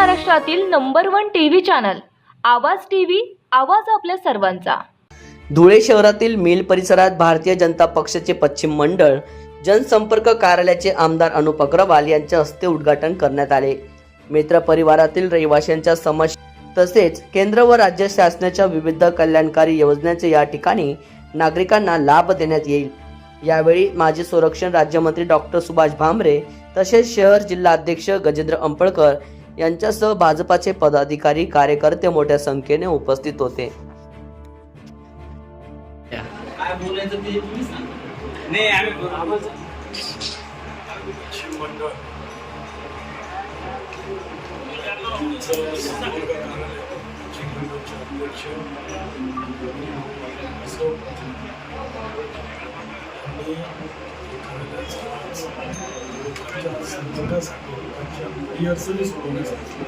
महाराष्ट्रातील number one T V channel Awaaz T V Awaaz आपल्या सर्वांचा. धुळे शहरातील मिल परिसरात भारतीय जनता पक्षाचे पश्चिम मंडळ जनसंपर्क कार्यालयाचे आमदार अनुप अग्रवाल यांच्या हस्ते उद्घाटन करण्यात आले. मित्र परिवारातील रहिवाशांच्या समस्या तसेच केंद्र व राज्य शासनाच्या विविध कल्याणकारी योजनांचे या ठिकाणी नागरिकांना लाभ देण्यात येईल. यावेळी माजी संरक्षण राज्यमंत्री डॉक्टर सुभाष भामरे तसेच शहर जिल्हा अध्यक्ष गजेंद्र अंपळकर यांच्यासह भाजपाचे पदाधिकारी कार्यकर्ते मोठ्या संख्येने उपस्थित होते. काय बोलायचं ते लोकांच्या अडचणी सोडवण्यासाठी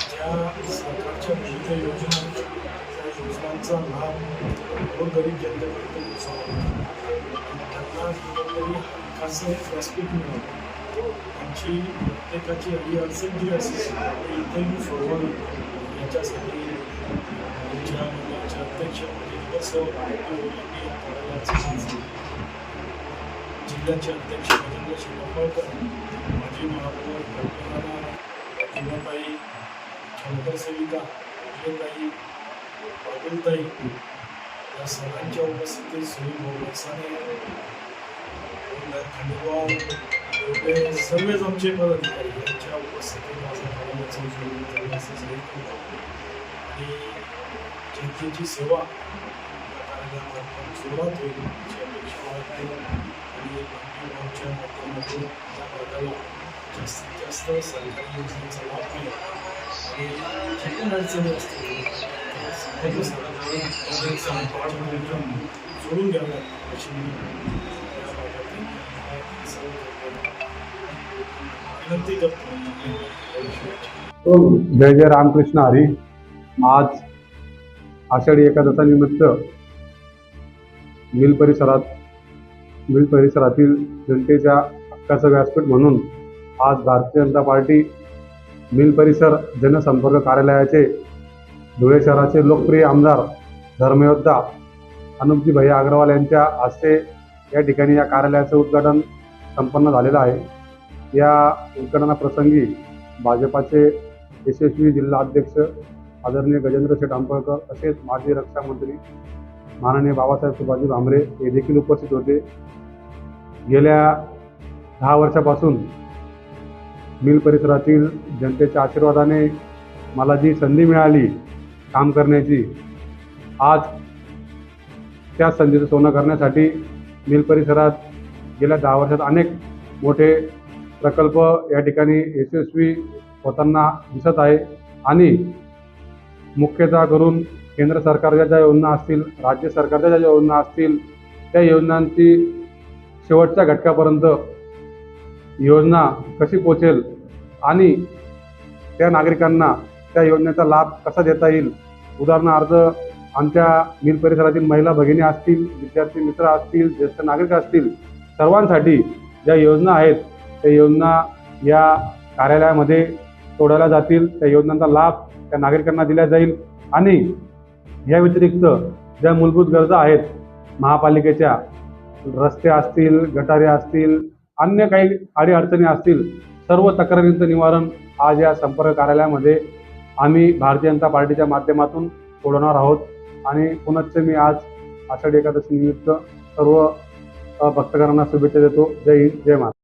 ज्या सरकारच्या विविध योजना त्या योजनांचा लाभ गोरगरीब जनतेपर्यंत पोहोचावा. त्यांना कुठेतरी हक्काचं व्यासपीठ मिळावं. आमची प्रत्येकाची अडी जी असेल ती इथेही सोडवावी याच्यासाठी आमच्या मंडळाचे अध्यक्ष म्हणजे सौ यांनी या कार्यालयाचं संस्थान जिल्ह्याचे अध्यक्ष राजेंद्र शिंगाळकर माजी महापौर कल्पना प्रतिभाताई शंकर सेविका विजयताई बाबुलताई या सर्वांच्या उपस्थितीत सुनील भाऊ बसाने सर्वच आमचे पदाधिकारी यांच्या उपस्थितीत माझा कार्यालयाचं उद्घाटन करण्याचं सांगितलं आणि जनतेची सेवा या कार्यालयामार्फत सुरुवात होईल याची अपेक्षा वाटते आणि आमच्या माध्यमातून त्या भागाला जास्तीत जास्त सरकारी योजनेचा लाभ मिळेल. आणि जे काही अडचणी असतील त्या संपर्क साधून त्याचे संपर्क जोडून घ्याव्या अशी विनंती करतो जय जय रामकृष्ण हरी. आज आषाढी एकादशानिमित्त मिल परिसरात मिल परिसरातील जनतेच्या हक्काचं व्यासपीठ म्हणून आज भारतीय जनता पार्टी मिल परिसर जनसंपर्क कार्यालयाचे धुळे शहराचे लोकप्रिय आमदार धर्मयोद्धा अनुपजी भैया अग्रवाल यांच्या हस्ते या ठिकाणी या कार्यालयाचं उद्घाटन संपन्न झालेलं आहे. या उद्घाटनाप्रसंगी भाजपाचे यशस्वी जिल्हा अध्यक्ष आदरणीय गजेंद्र शेठ आंबळकर तसेच माजी रक्षा मंत्री माननीय बाबासाहेब सुभाजी भामरे हे देखील उपस्थित होते. गेल्या दहा वर्षापासून मिल परिसरातील जनतेच्या आशीर्वादाने मला जी संधी मिळाली काम करण्याची आज त्या संधीचं सोनं करण्यासाठी मिल परिसरात गेल्या दहा वर्षात अनेक मोठे प्रकल्प या ठिकाणी यशस्वी होताना दिसत आहे. आणि मुख्यतः करून केंद्र सरकारच्या ज्या योजना असतील राज्य सरकारच्या ज्या योजना असतील त्या योजनांची शेवटच्या घटकापर्यंत योजना कशी पोचेल आणि त्या नागरिकांना त्या योजनेचा लाभ कसा देता येईल? उदाहरणार्थ आमच्या मिल परिसरातील महिला भगिनी असतील विद्यार्थी मित्र असतील ज्येष्ठ नागरिक असतील सर्वांसाठी ज्या योजना आहेत त्या योजना या कार्यालयामध्ये सोडवल्या जातील. त्या योजनांचा लाभ त्या नागरिकांना दिला जाईल. आणि या व्यतिरिक्त ज्या मूलभूत गरजा आहेत महापालिकेच्या रस्ते असतील गटारे असतील अन्य काही अडीअडचणी असतील सर्व तक्रारींचं निवारण आज या संपर्क कार्यालयामध्ये आम्ही भारतीय जनता पार्टीच्या माध्यमातून सोडवणार आहोत. आणि पुनश्च मी आज आषाढी एकादशी निमित्त सर्व भक्तकरांना भक्तगणांना शुभेच्छा देतो. जय हिंद जय महाराज